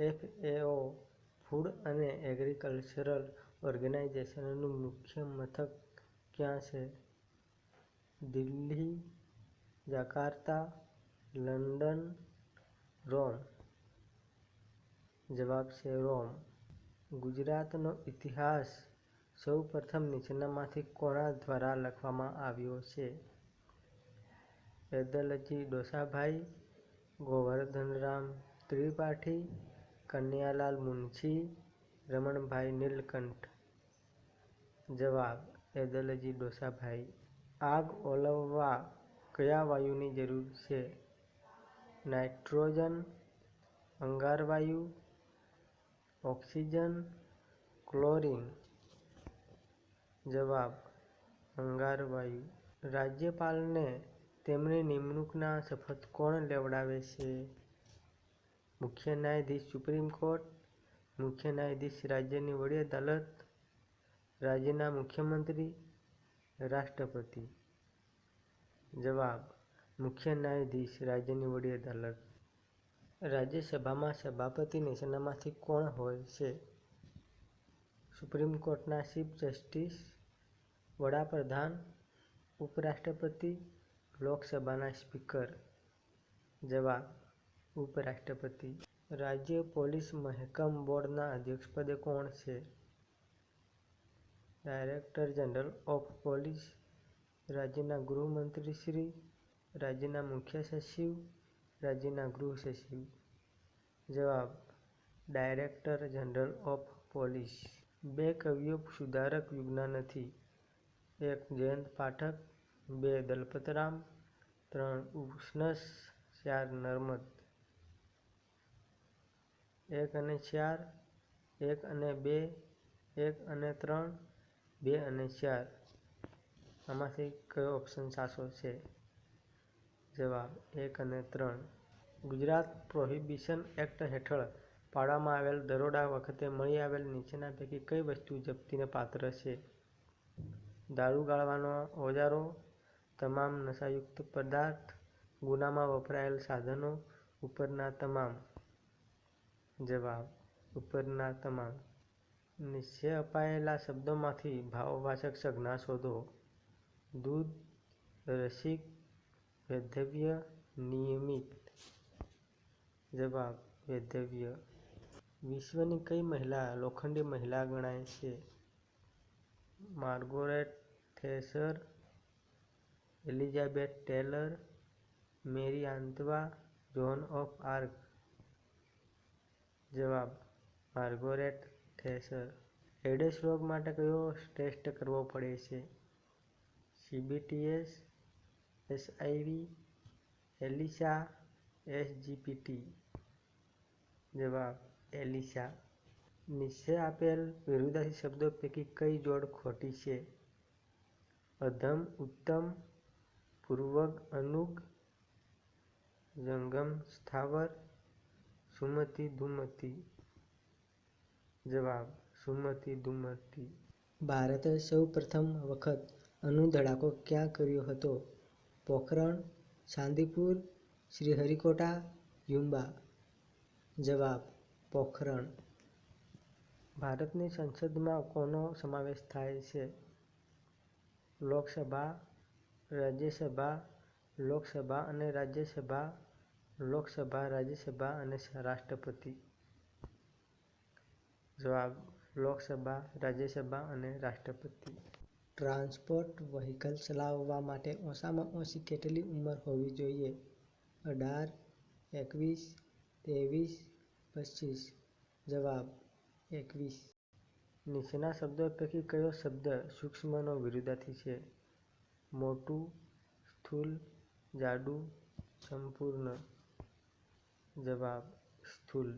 FAO food અને agricultural ઓર્ગેનાઇઝેશનનું મુખ્ય મથક ક્યાં છે? Delhi, Jakarta, London, Rome. જવાબ છે રોમ. ગુજરાતનો ઇતિહાસ સૌપ્રથમ નીચેનામાંથી કોના દ્વારા લખવામાં આવ્યો છે? પેદલજી ડોસાભાઈ, ગોવર્ધનરામ ત્રિપાઠી, કનૈયાલાલ મુનશી, રમણભાઈ નીલકંઠ. જવાબ એદલજી ડોસાભાઈ. આગ ઓલવવા કયા વાયુની જરૂર છે? નાઇટ્રોજન, અંગારવાયુ, ઓક્સિજન, ક્લોરિન. જવાબ અંગારવાયુ. રાજ્યપાલને તેમની નિમણૂકના શપથ કોણ લેવડાવે છે? મુખ્ય ન્યાયાધીશ સુપ્રીમ કોર્ટ, મુખ્ય ન્યાયાધીશ રાજ્યની વડી અદાલત, રાજ્યના મુખ્યમંત્રી, રાષ્ટ્રપતિ. જવાબ મુખ્ય ન્યાયાધીશ રાજ્યની વડી અદાલત. રાજ્યસભામાં સભાપતિની સેનામાંથી કોણ હોય છે? સુપ્રીમ કોર્ટના ચીફ જસ્ટિસ, વડાપ્રધાન, ઉપરાષ્ટ્રપતિ, લોકસભાના સ્પીકર. જવાબ ઉપરાષ્ટ્રપતિ. રાજ્ય પોલીસ મહેકમ બોર્ડના અધ્યક્ષપદે કોણ છે? ડાયરેક્ટર જનરલ ઓફ પોલીસ, રાજ્યના ગૃહમંત્રીશ્રી, રાજ્યના મુખ્ય સચિવ, રાજ્યના ગૃહ સચિવ. જવાબ ડાયરેક્ટર જનરલ ઓફ પોલીસ. બે કવિઓ સુધારક યુગના નથી. એક. જયંત પાઠક બે. દલપતરામ ત્રણ. ઉષ્ણસ ચાર. નર્મદ. એક અને ચાર, એક અને બે, એક અને ત્રણ, બે અને ચાર. આમાંથી કયો ઓપ્શન સાચો છે? જવાબ એક અને ત્રણ. ગુજરાત પ્રોહિબિશન એક્ટ હેઠળ પાડવામાં આવેલ દરોડા વખતે મળી આવેલ નીચેના પૈકી કઈ વસ્તુ જપ્તીને પાત્ર છે? દારૂ ગાળવાના ઓજારો, તમામ નશાયુક્ત પદાર્થ, ગુનામાં વપરાયેલ સાધનો, ઉપરના તમામ. જવાબ ઉપરના તમામ. નીચે અપાયેલા શબ્દોમાંથી ભાવવાચક સંજ્ઞા શોધો. દૂધ, રસિક, વૈધવ્ય, નિયમિત. જવાબ વૈધવ્ય. વિશ્વની કઈ મહિલા લોખંડી મહિલા ગણાય છે? Margaret Thatcher Elizabeth Taylor, Mary આંતવા, Joan of Arc. જવાબ માર્ગોરેટ થેસર એડેસ રોગ માટે કયો ટેસ્ટ કરવો પડે છે? CBTS, SIV ELISA, SGPT. જવાબ એલિસા. નીચે આપેલ વિરુદ્ધાર્થી શબ્દો પૈકી કઈ જોડ ખોટી છે? અધમ ઉત્તમ, પૂર્વગ અનુગ, જંગમ સ્થાવર, સુમતિ દુમતિ જવાબ સુમતિ દુમતિ ભારતે સૌપ્રથમ વખત અણુ ધડાકો ક્યાં કર્યો હતો? પોખરણ, ચાંદીપુર, શ્રીહરિકોટા, યુંબા. જવાબ પોખરણ. ભારતની સંસદમાં કોનો સમાવેશ થાય છે? લોકસભા, રાજ્યસભા, લોકસભા અને રાજ્યસભા, લોકસભા રાજ્યસભા અને રાષ્ટ્રપતિ. જવાબ લોકસભા રાજ્યસભા અને રાષ્ટ્રપતિ. ટ્રાન્સપોર્ટ વ્હીકલ ચલાવવા માટે ઓછામાં ઓછી કેટલી ઉંમર હોવી જોઈએ? અઢાર, એકવીસ, ત્રેવીસ, પચીસ. જવાબ એકવીસ. નીચેના શબ્દો પૈકી કયો શબ્દ સૂક્ષ્મનો વિરુદ્ધાર્થી છે? મોટું, સ્થૂલ જાડું, સંપૂર્ણ. જવાબ સ્થૂળ.